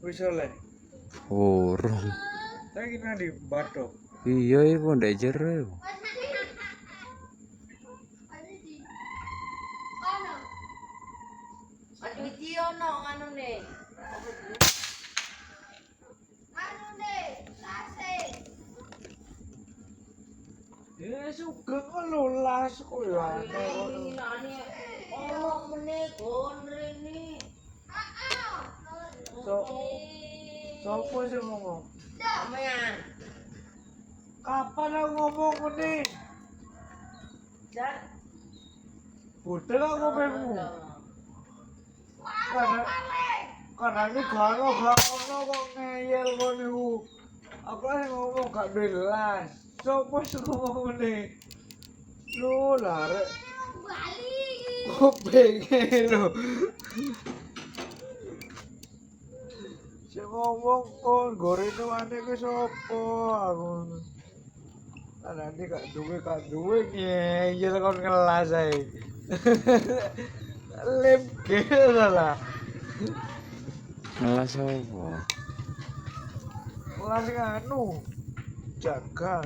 Wis oleh. Urung. Saiki nang di Batok. Iya iku ndek jero. iki ono nganune. Ya sugeng lho las kok ya aneh kok. Nani ono meneh kon rene. Sopo sing ngomong? Kapan aku ngomong ini? Dan Bodoh kok ngomongmu? Karena ini gara-gara kok ngeyel kok nih Aku lagi ngomong gak belas Sopo sing ngomong ini? Lu lari Kok pengen lu? Sing ngomong kon gorene ane ke sopo aku. Nanti gak duwe gak duwe ngeyel kon kelas ae. Lem gila lah. Ngelas apa? Sing anu jaga.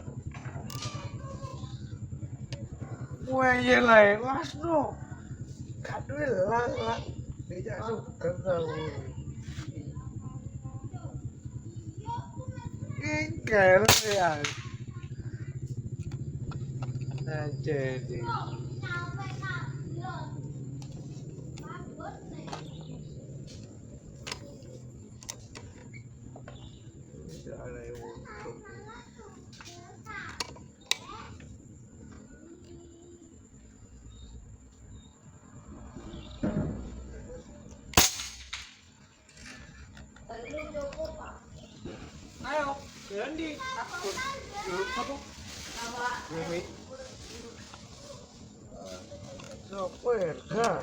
Ngeyel ae kelas no. Gak duwe lah lah. Tidak suka tau. Kaya na yan. Na Jenny. 人的，有他都，回回，呃，这会客。